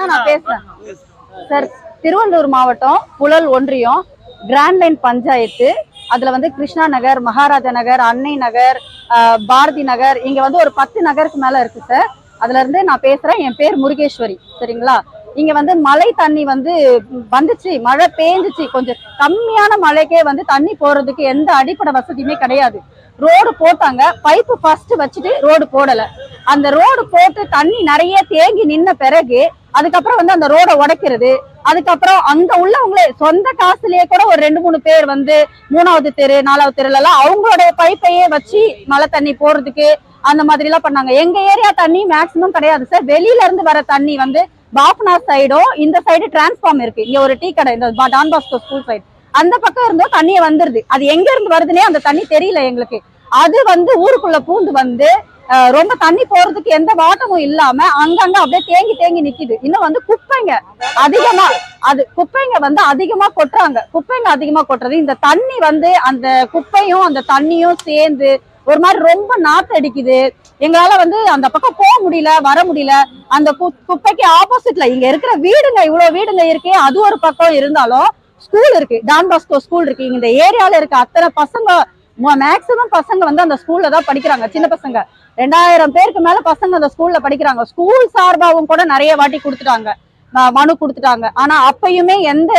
நான் பேசுறேன். சார் திருவள்ளூர் மாவட்டம் புழல் ஒன்றியம் கிராண்ட் லைன் பஞ்சாயத்து. அதுல வந்து கிருஷ்ணா நகர் மகாராஜா நகர் அன்னை நகர் பாரதி நகர் இங்க வந்து ஒரு பத்து நகருக்கு மேல இருக்கு சார். அதுல இருந்து நான் பேசுறேன். என் பேர் முருகேஸ்வரி சரிங்களா? இங்க வந்து மழை தண்ணி வந்து வந்துச்சு. மழை பேஞ்சுச்சு. கொஞ்சம் கம்மியான மழைக்கே வந்து தண்ணி போறதுக்கு எந்த அடிப்படை வசதியுமே கிடையாது. ரோடு போட்டாங்க. பைப்பு ஃபர்ஸ்ட் வச்சுட்டு ரோடு போடல. அந்த ரோடு போட்டு தண்ணி நிறைய தேங்கி நின்ன பிறகு அதுக்கப்புறம் வந்து அந்த ரோட உடைக்கிறது. அதுக்கப்புறம் அங்க உள்ளவங்களே சொந்த காசுலயே கூட ஒரு ரெண்டு மூணு பேர் வந்து மூணாவது தெரு நாலாவது தெருல எல்லாம் அவங்களுடைய பைப்பையே வச்சு மழை தண்ணி போறதுக்கு அந்த மாதிரி எல்லாம் பண்ணாங்க. எங்க ஏரியா தண்ணி மேக்சிமம் கிடையாது சார். வெளியில இருந்து வர தண்ணி வந்து பாப்னா சைடும் இந்த சைடு டிரான்ஸ்ஃபார்ம் இருக்கு. இங்க ஒரு டீ கடை இந்த டான் பாஸ்கோ ஸ்கூல் சைடு அந்த பக்கம் இருந்தோ தண்ணியை வந்துருது. அது எங்க இருந்து வருதுன்னே அந்த தண்ணி தெரியல எங்களுக்கு. அது வந்து ஊருக்குள்ள பூந்து வந்து ரொம்ப தண்ணி போறதுக்கு எந்த வாட்டமும் இல்லாம அங்கங்க அப்படியே தேங்கி தேங்கி நிக்குது. இன்னும் வந்து குப்பைங்க அதிகமா அது குப்பைங்க வந்து அதிகமா கொட்டுறாங்க. குப்பைங்க அதிகமா கொட்டுறது. இந்த தண்ணி வந்து அந்த குப்பையும் அந்த தண்ணியும் சேர்ந்து ஒரு மாதிரி ரொம்ப நாத்து அடிக்குது. எங்களால வந்து அந்த பக்கம் போக முடியல வர முடியல. அந்த கு- குப்பைக்கு ஆப்போசிட்ல இங்க இருக்கிற வீடுங்க இவ்வளவு வீடுங்க இருக்கே அது ஒரு பக்கம் இருந்தாலும் ஸ்கூல் இருக்கு. டான் பாஸ்கோ ஸ்கூல் இருக்கு. இந்த ஏரியால இருக்க அத்தனை பசங்க மேக்சிமம் பசங்க வந்து அந்த ஸ்கூல்ல தான் படிக்கிறாங்க. சின்ன பசங்க. ரெண்டாயிரம் பேருக்கு மேல பசங்க அந்த ஸ்கூல்ல படிக்கிறாங்க. ஸ்கூல் சார்பாகவும் கூட நிறைய வாட்டி கொடுத்துட்டாங்க. ம- மனு கொடுத்துட்டாங்க. ஆனா அப்பயுமே எந்த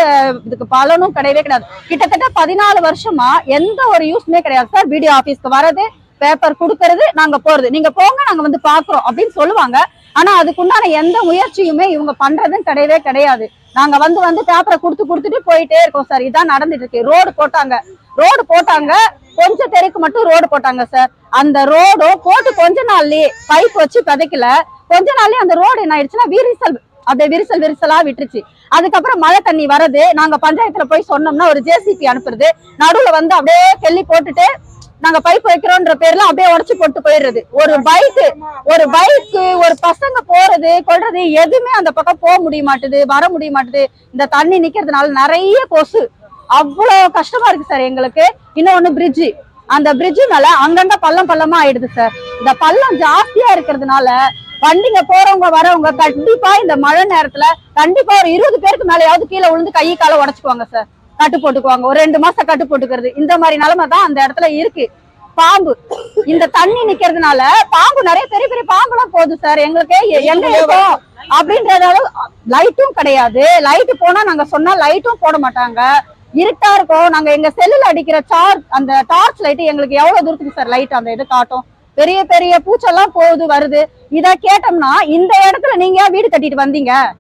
இதுக்கு பலனும் கிடையவே கிடையாது. கிட்டத்தட்ட பதினாலு வருஷமா எந்த ஒரு யூஸ்மே கிடையாது. சார் பிடிஓ ஆபீஸ்க்கு வரது பேப்பர் கொடுக்கறது நாங்க போறது. நீங்க போங்க நாங்க வந்து பாக்குறோம் அப்படின்னு சொல்லுவாங்க. ஆனா அதுக்குண்டான எந்த முயற்சியுமே இவங்க பண்றதுன்னு கிடையவே கிடையாது. நாங்க வந்து வந்து பேப்பரை கொடுத்து கொடுத்துட்டு போயிட்டே இருக்கோம் சார் இதான் நடந்துட்டு இருக்கு. ரோடு போட்டாங்க. ரோடு போட்டாங்க. கொஞ்ச தெருக்கு மட்டும் ரோடு போட்டாங்க சார் அந்த ரோடும் போட்டு கொஞ்ச நாள்லயே பைப் வச்சு பதைக்கல. கொஞ்ச நாள்லயே அந்த ரோடு என்ன ஆயிடுச்சுன்னா விரிசல் அப்படியே விரிசல் விரிசலா விட்டுருச்சு. அதுக்கப்புறம் மழை தண்ணி வரது நாங்க பஞ்சாயத்துல போய் சொன்னோம்னா ஒரு ஜேசிபி அனுப்புறது நடுவுல வந்து அப்படியே கெள்ளி போட்டுட்டு நாங்க பைப் வைக்கிறோன்ற பேர்ல அப்படியே உடச்சு போட்டு போயிடுறது. ஒரு பைக்கு ஒரு பைக்கு ஒரு பசங்க போறது கொள்றது எதுவுமே அந்த பக்கம் போக முடிய மாட்டுது வர முடிய மாட்டுது. இந்த தண்ணி நிக்கிறதுனால நிறைய கொசு. அவ்வளவு கஷ்டமா இருக்கு சார் எங்களுக்கு. இன்னொன்னு பிரிட்ஜ் அந்த பிரிட்ஜ் மேல அங்கங்க பள்ளம் பள்ளமா ஆயிடுது சார். இந்த பள்ளம் ஜாஸ்தியா இருக்கிறதுனால வண்டிங்க போறவங்க வரவங்க கண்டிப்பா இந்த மழை நேரத்துல கண்டிப்பா ஒரு இருபது பேருக்கு மேலயாவது கீழே விழுந்து கை காலை உடைச்சுக்குவாங்க சார். கட்டு போட்டுக்குவாங்க. ஒரு ரெண்டு மாசம் கட்டு போட்டுக்கிறது. இந்த மாதிரி நிலைமை தான் அந்த இடத்துல இருக்கு. பாம்பு. இந்த தண்ணி நிக்கிறதுனால பாம்பு நிறைய பெரிய பெரிய பாம்புலாம் போகுது சார். எங்களுக்கு எங்க இருக்கோம்? அப்படின்றதால லைட்டும் கிடையாது. லைட் போனா நாங்க சொன்னா லைட்டும் போட மாட்டாங்க. இருட்டா இருக்கும். நாங்க எங்க செல்லுல அடிக்கிற சார்ஜ் அந்த டார்ச் லைட் எங்களுக்கு எவ்வளவு தூரத்துக்கு சார் லைட் அந்த இது காட்டும்? பெரிய பெரிய பூச்செல்லாம் போகுது வருது. இத கேட்டோம்னா இந்த இடத்துல நீங்க ஏன் வீடு கட்டிட்டு வந்தீங்க.